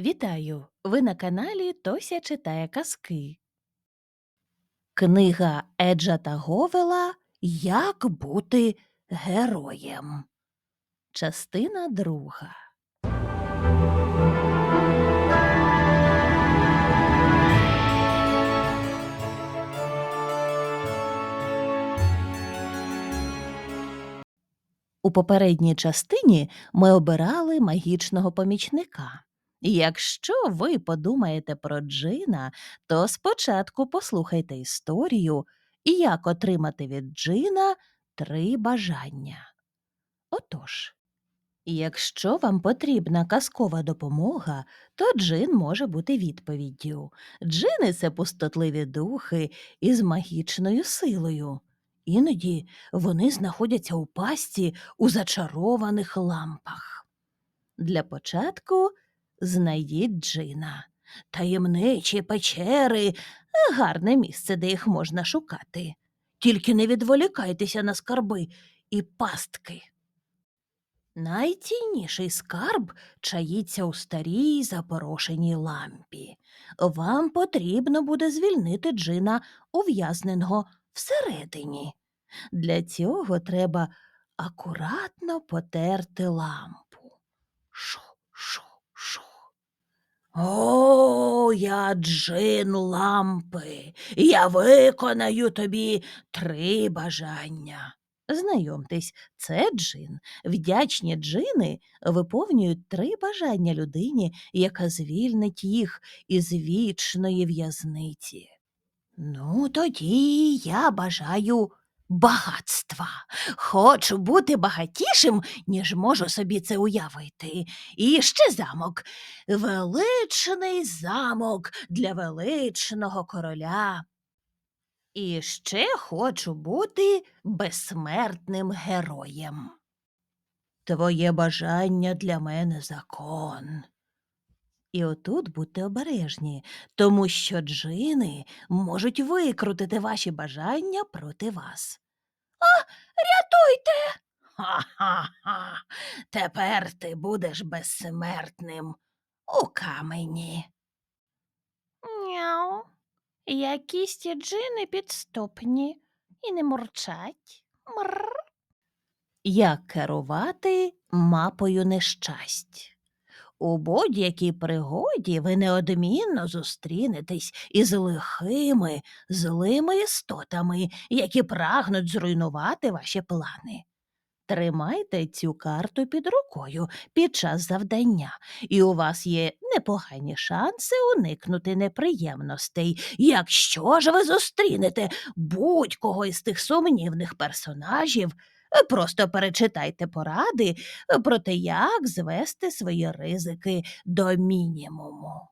Вітаю! Ви на каналі Тося читає казки. Книга Еджа та Говела Як бути героєм. Частина друга. У попередній частині ми обирали магічного помічника. Якщо ви подумаєте про Джина, то спочатку послухайте історію, як отримати від Джина три бажання. Отож, якщо вам потрібна казкова допомога, то Джин може бути відповіддю. Джини це пустотливі духи із магічною силою. Іноді вони знаходяться у пасті у зачарованих лампах. Для початку знайдіть Джина. Таємничі печери гарне місце, де їх можна шукати. Тільки не відволікайтеся на скарби і пастки. Найцінніший скарб чаїться у старій запорошеній лампі. Вам потрібно буде звільнити Джина ув'язненого всередині. Для цього треба акуратно потерти лампу. Шу. О, я джин лампи. Я виконаю тобі три бажання. Знайомтесь, це джин. Вдячні джини виповнюють три бажання людині, яка звільнить їх із вічної в'язниці. Ну, тоді я бажаю багатства. Хочу бути багатішим, ніж можу собі це уявити. І ще замок. Величний замок для величного короля. І ще хочу бути безсмертним героєм. Твоє бажання для мене закон. І отут будьте обережні, тому що джини можуть викрутити ваші бажання проти вас. А, рятуйте. Ха-ха-ха. Тепер ти будеш безсмертним у камені. Няу. Якісь ті джини підступні і не мурчать. Мр. Як керувати мапою нещасть? У будь-якій пригоді ви неодмінно зустрінетесь із лихими, злими істотами, які прагнуть зруйнувати ваші плани. Тримайте цю карту під рукою під час завдання, і у вас є непогані шанси уникнути неприємностей, якщо ж ви зустрінете будь-кого із тих сумнівних персонажів, Просто перечитайте поради е, про те, як звести свої ризики до мінімуму.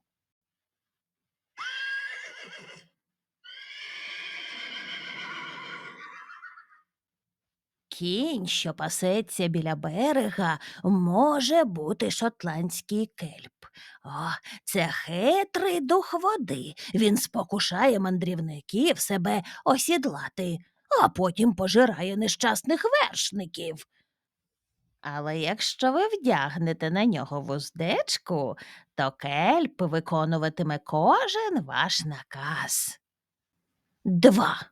Кінь, що пасеться біля берега, може бути шотландський кельп. О, це хитрий дух води. Він спокушає мандрівників себе осідлати, а потім пожирає нещасних вершників. Але якщо ви вдягнете на нього вуздечку, то кельп виконуватиме кожен ваш наказ. Два.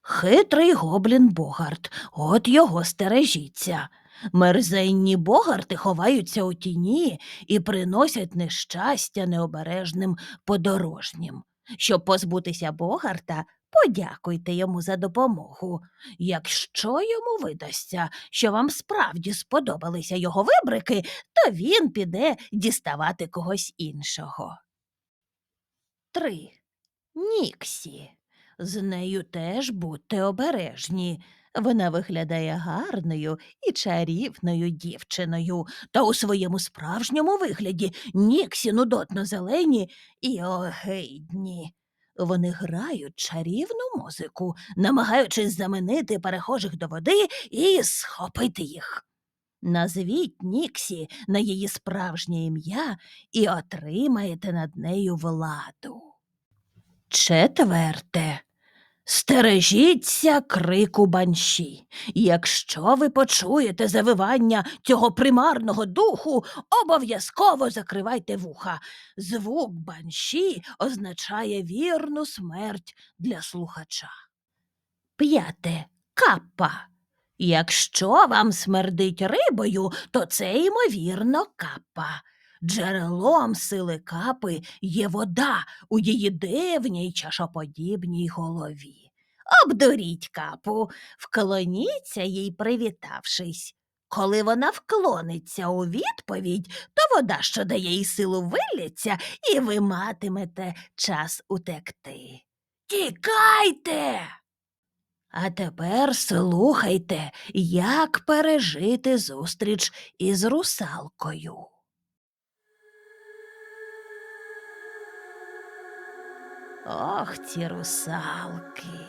Хитрий гоблін Богарт, от його стережіться. Мерзенні богарти ховаються у тіні і приносять нещастя необережним подорожнім. Щоб позбутися богарта, подякуйте йому за допомогу. Якщо йому видасться, що вам справді сподобалися його вибрики, то він піде діставати когось іншого. Три. Ніксі. З нею теж будьте обережні. Вона виглядає гарною і чарівною дівчиною, та у своєму справжньому вигляді Ніксі нудотно зелені і огидні. Вони грають чарівну музику, намагаючись заманити перехожих до води і схопити їх. Назвіть Ніксі на її справжнє ім'я і отримаєте над нею владу. Четверте. Стережіться крику банші. Якщо ви почуєте завивання цього примарного духу, обов'язково закривайте вуха. Звук банші означає вірну смерть для слухача. П'яте. Каппа. Якщо вам смердить рибою, то це ймовірно капа. Джерелом сили капи є вода у її дивній чашоподібній голові. Обдуріть капу, вклоніться їй, привітавшись. Коли вона вклониться у відповідь, то вода, що дає їй силу, вилється, і ви матимете час утекти. Тікайте! А тепер слухайте, як пережити зустріч із русалкою. Ох, ці русалки.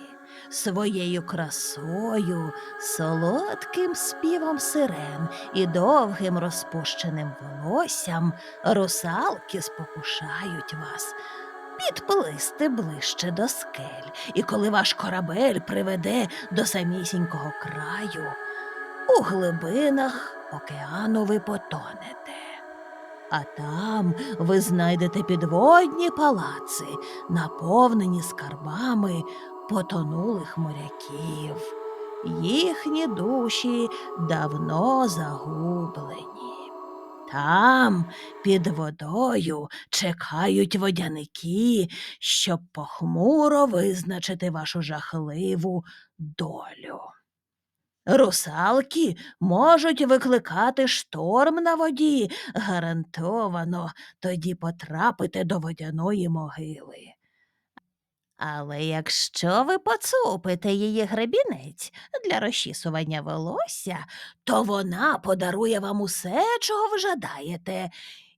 Своєю красою, солодким співом сирен і довгим розпущеним волоссям русалки спокушають вас підплисти ближче до скель, і коли ваш корабель приведе до самісінького краю, у глибинах океану ви потонете. А там ви знайдете підводні палаци, наповнені скарбами потонулих моряків. Їхні душі давно загублені. Там, під водою, чекають водяники, щоб похмуро визначити вашу жахливу долю. Русалки можуть викликати шторм на воді, гарантовано тоді потрапите до водяної могили. Але якщо ви поцупите її гребінець для розчісування волосся, то вона подарує вам усе, чого ви жадаєте,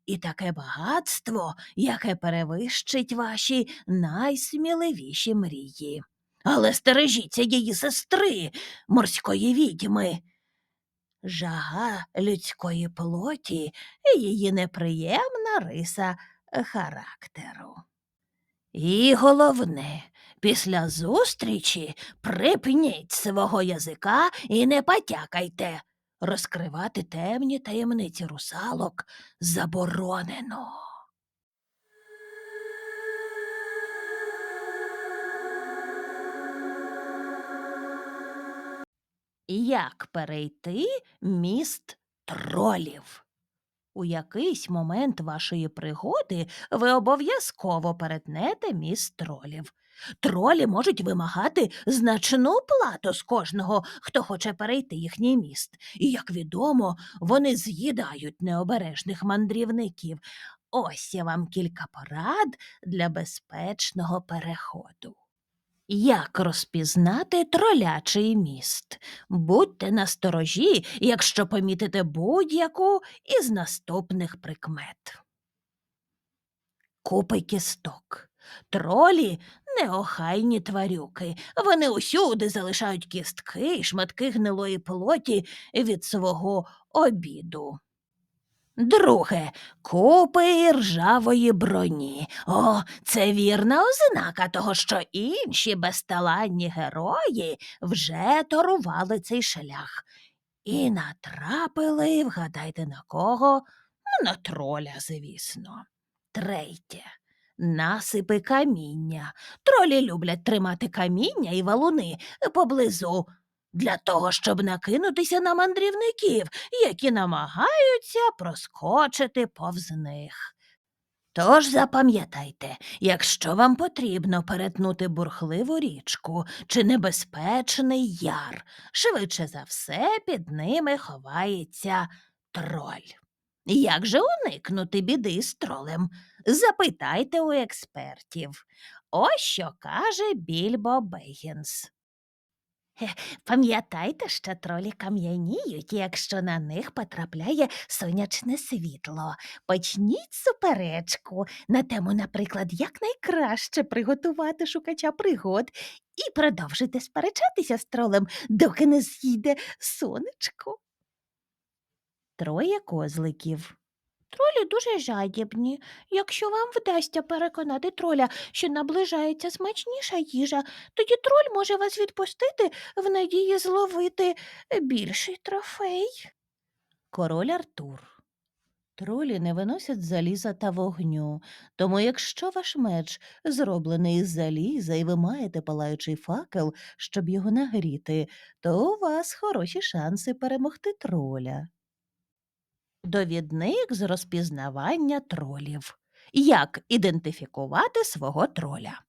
і таке багатство, яке перевищить ваші найсміливіші мрії. Але стережіться її сестри, морської відьми. Жага людської плоті і її неприємна риса характеру. І головне, після зустрічі припніть свого язика і не потякайте. Розкривати темні таємниці русалок заборонено. Як перейти міст тролів? У якийсь момент вашої пригоди ви обов'язково перетнете міст тролів. Тролі можуть вимагати значну плату з кожного, хто хоче перейти їхній міст. І, як відомо, вони з'їдають необережних мандрівників. Ось я вам кілька порад для безпечного переходу. Як розпізнати тролячий міст? Будьте насторожі, якщо помітите будь-яку із наступних прикмет. Купи кісток. Тролі неохайні тварюки. Вони усюди залишають кістки й шматки гнилої плоті від свого обіду. Друге, купи ржавої броні. О, це вірна ознака того, що інші безталанні герої вже торували цей шлях. І натрапили, вгадайте на кого? На троля, звісно. Третє. Насипи каміння. Тролі люблять тримати каміння і валуни поблизу для того, щоб накинутися на мандрівників, які намагаються проскочити повз них. Тож запам'ятайте, якщо вам потрібно перетнути бурхливу річку чи небезпечний яр, швидше за все під ними ховається троль. Як же уникнути біди з тролем? Запитайте у експертів. Ось що каже Більбо Бейгінс. Пам'ятайте, що тролі кам'яніють, якщо на них потрапляє сонячне світло. Почніть суперечку на тему, наприклад, як найкраще приготувати шукача пригод, і продовжуйте сперечатися з тролем, доки не з'їде сонечко. Троє козликів. Тролі дуже жадібні. Якщо вам вдасться переконати троля, що наближається смачніша їжа, тоді троль може вас відпустити в надії зловити е, більший трофей. Король Артур. Тролі не виносять заліза та вогню, тому якщо ваш меч зроблений із заліза і ви маєте палаючий факел, щоб його нагріти, то у вас хороші шанси перемогти троля. Довідник з розпізнавання тролів. Як ідентифікувати свого троля?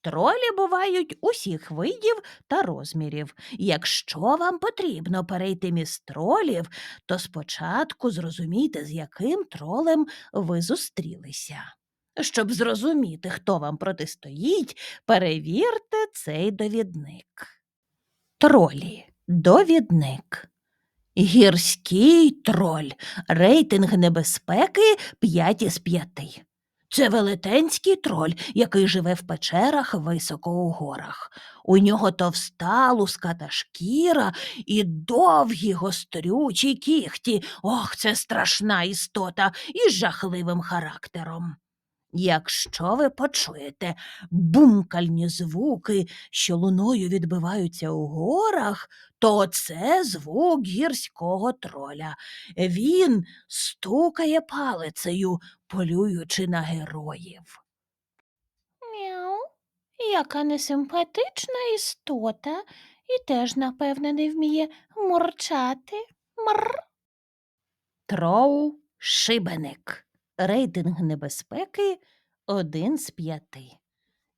Тролі бувають усіх видів та розмірів. Якщо вам потрібно перейти між тролів, то спочатку зрозумійте, з яким тролем ви зустрілися. Щоб зрозуміти, хто вам протистоїть, перевірте цей довідник. Тролі. Довідник. Гірський троль. Рейтинг небезпеки 5 із 5. Це велетенський троль, який живе в печерах високо у горах. У нього товста луската шкіра і довгі гострючі кіхті. Ох, це страшна істота із жахливим характером. Якщо ви почуєте бумкальні звуки, що луною відбиваються у горах, то це звук гірського троля. Він стукає палицею, полюючи на героїв. Мяу, яка несимпатична істота, і теж, напевне, не вміє мурчати. Мр. Троу шибеник. Рейтинг небезпеки один з п'яти.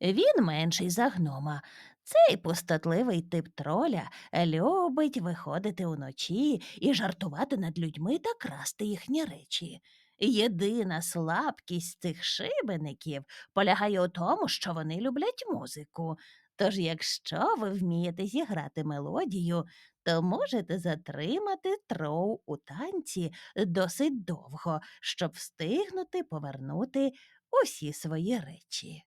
Він менший за гнома. Цей пустотливий тип троля любить виходити уночі і жартувати над людьми та красти їхні речі. Єдина слабкість цих шибеників полягає у тому, що вони люблять музику. Тож, якщо ви вмієте зіграти мелодію, то можете затримати троу у танці досить довго, щоб встигнути повернути усі свої речі.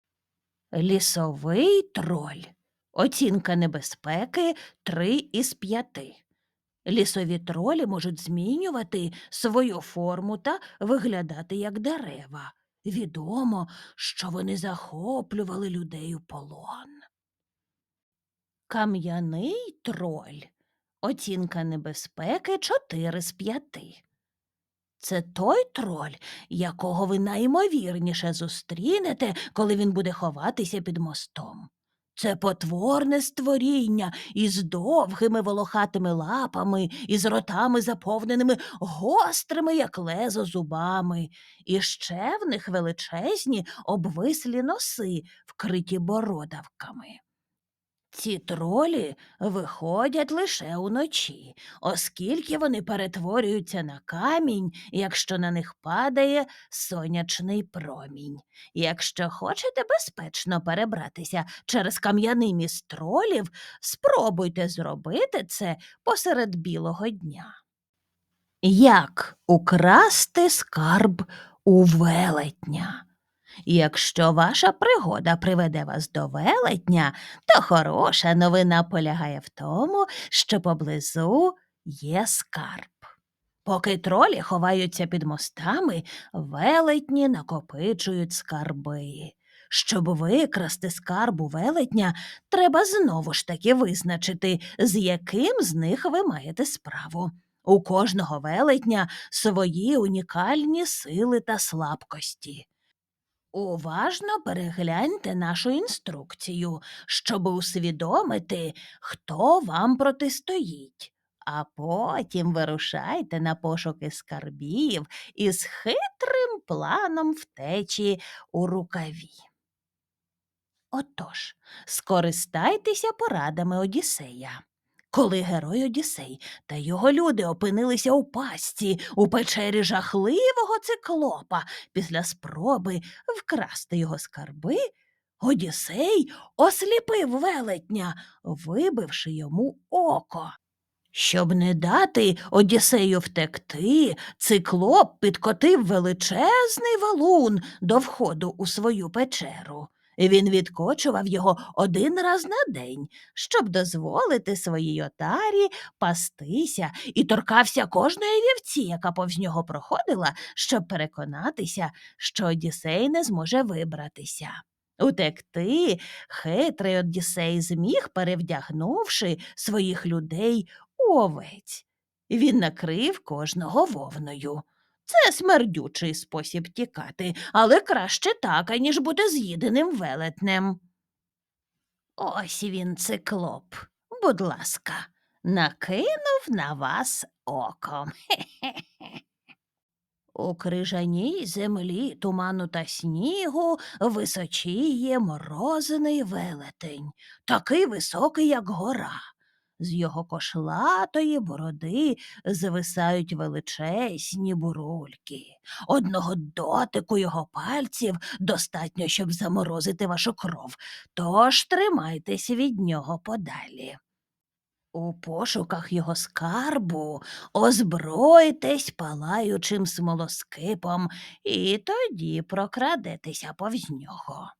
Лісовий троль. Оцінка небезпеки 3 із 5. Лісові тролі можуть змінювати свою форму та виглядати як дерева. Відомо, що вони захоплювали людей у полон. Кам'яний троль. Оцінка небезпеки 4 з 5. Це той троль, якого ви найімовірніше зустрінете, коли він буде ховатися під мостом. Це потворне створіння із довгими волохатими лапами, із ротами, заповненими гострими, як лезо, зубами, і ще в них величезні обвислі носи, вкриті бородавками. Ці тролі виходять лише уночі, оскільки вони перетворюються на камінь, якщо на них падає сонячний промінь. Якщо хочете безпечно перебратися через кам'яний міст тролів, спробуйте зробити це посеред білого дня. Як украсти скарб у велетня? Якщо ваша пригода приведе вас до велетня, то хороша новина полягає в тому, що поблизу є скарб. Поки тролі ховаються під мостами, велетні накопичують скарби. Щоб викрасти скарб у велетня, треба знову ж таки визначити, з яким з них ви маєте справу. У кожного велетня свої унікальні сили та слабкості. Уважно перегляньте нашу інструкцію, щоб усвідомити, хто вам протистоїть, а потім вирушайте на пошуки скарбів із хитрим планом втечі у рукаві. Отож, скористайтеся порадами Одіссея. Коли герой Одіссей та його люди опинилися у пастці у печері жахливого циклопа після спроби вкрасти його скарби, Одіссей осліпив велетня, вибивши йому око. Щоб не дати Одіссею втекти, циклоп підкотив величезний валун до входу у свою печеру. Він відкочував його один раз на день, щоб дозволити своїй отарі пастися і торкався кожної вівці, яка повз нього проходила, щоб переконатися, що Одіссей не зможе вибратися. Утекти хитрий Одіссей зміг, перевдягнувши своїх людей у овець. Він накрив кожного вовною. Це смердючий спосіб тікати, але краще так, аніж бути з'їденим велетнем. Ось він, циклоп. Будь ласка, накинув на вас оком. Хе-хе-хе. У крижаній землі туману та снігу височіє морозений велетень, такий високий, як гора. З його кошлатої бороди звисають величезні бурульки. Одного дотику його пальців достатньо, щоб заморозити вашу кров, тож тримайтеся від нього подалі. У пошуках його скарбу озбройтесь палаючим смолоскипом, і тоді прокрадетеся повз нього.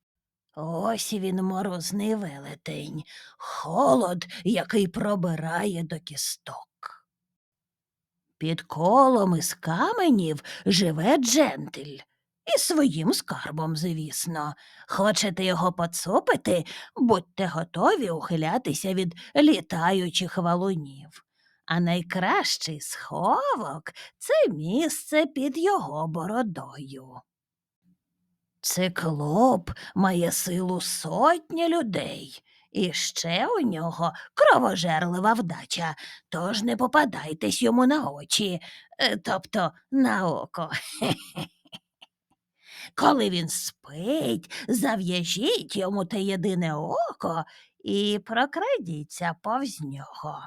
Ось він морозний велетень, холод, який пробирає до кісток. Під колом із каменів живе джентель. І своїм скарбом, звісно. Хочете його поцупити, будьте готові ухилятися від літаючих валунів. А найкращий сховок це місце під його бородою. Циклоп має силу сотні людей, і ще у нього кровожерлива вдача, тож не попадайтесь йому на очі, е, тобто на око. Коли він спить, зав'яжіть йому те єдине око і прокрадіться повз нього.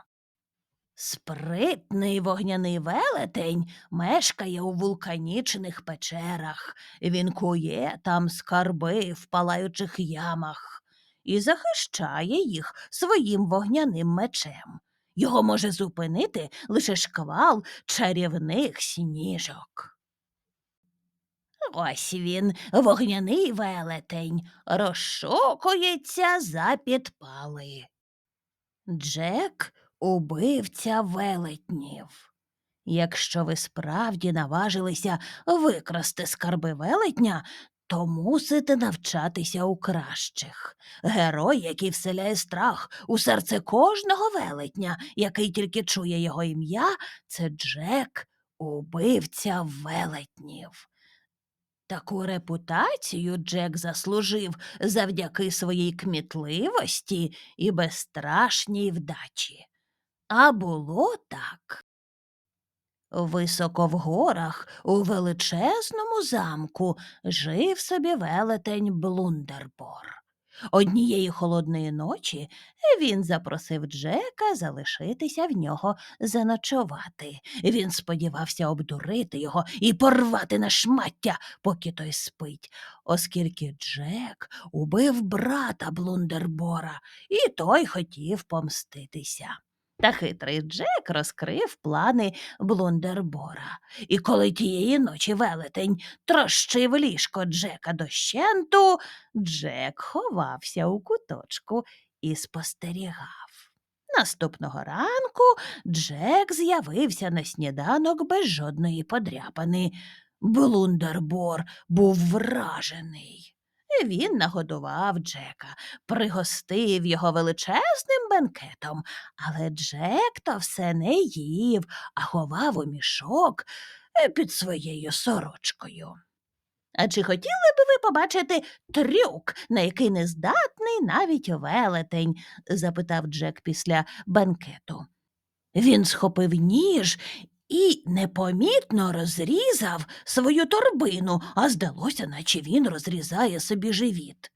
Спритний вогняний велетень мешкає у вулканічних печерах. Він кує там скарби в палаючих ямах і захищає їх своїм вогняним мечем. Його може зупинити лише шквал чарівних сніжок. Ось він, вогняний велетень, розшукується за підпали. Джек убивця велетнів. Якщо ви справді наважилися викрасти скарби велетня, то мусите навчатися у кращих. Герой, який вселяє страх у серце кожного велетня, який тільки чує його ім'я, це Джек, убивця велетнів. Таку репутацію Джек заслужив завдяки своїй кмітливості і безстрашній вдачі. А було так. Високо в горах, у величезному замку, жив собі велетень Блундербор. Однієї холодної ночі він запросив Джека залишитися в нього заночувати. Він сподівався обдурити його і порвати на шмаття, поки той спить, оскільки Джек убив брата Блундербора, і той хотів помститися. Та хитрий Джек розкрив плани Блундербора. І коли тієї ночі велетень трощив ліжко Джека дощенту, Джек ховався у куточку і спостерігав. Наступного ранку Джек з'явився на сніданок без жодної подряпини. Блундербор був вражений. Він нагодував Джека, пригостив його величезним бенкетом, але Джек то все не їв, а ховав у мішок е, під своєю сорочкою. А чи хотіли б ви побачити трюк, на який не здатний навіть велетень? запитав Джек після банкету. Він схопив ніж і непомітно розрізав свою торбину, а здалося, наче він розрізає собі живіт.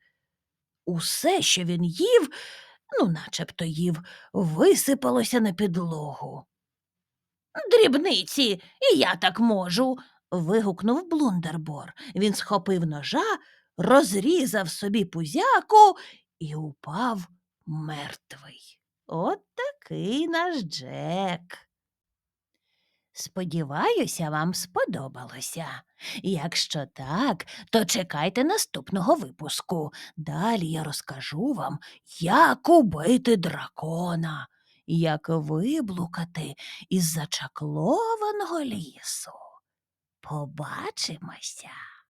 Усе, що він їв, ну, начебто їв, висипалося на підлогу. Дрібниці, і я так можу. вигукнув Блундербор. Він схопив ножа, розрізав собі пузяку і упав мертвий. От такий наш Джек. Сподіваюся, вам сподобалося. Якщо так, то чекайте наступного випуску. Далі я розкажу вам, як убити дракона, як виблукати із зачаклованого лісу. Побачимося.